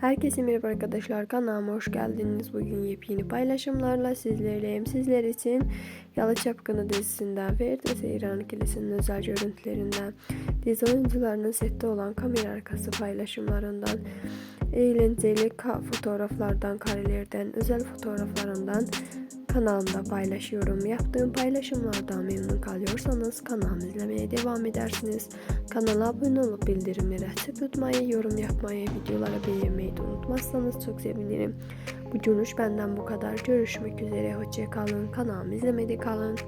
Herkese merhaba arkadaşlar kanalıma hoş geldiniz. Bugün yepyeni paylaşımlarla sizlerleyim. Sizler için Yalı Çapkını dizisinden ve Erdes İran Kilisi'nin özel görüntülerinden, dizi oyuncularının sette olan kamera arkası paylaşımlarından, eğlenceli fotoğraflardan, karelerden, özel fotoğraflarından kanalımda paylaşıyorum. Yaptığım paylaşımlardan memnun kalıyorsanız kanalımı izlemeye devam edersiniz. Kanala abone olup bildirimleri açık tutmayı, yorum yapmayı, videoları beğenmeyi de unutmazsanız çok sevinirim. Bu benden bu kadar. Görüşmek üzere. Hoşça kalın. Kanalımı izlemede kalın.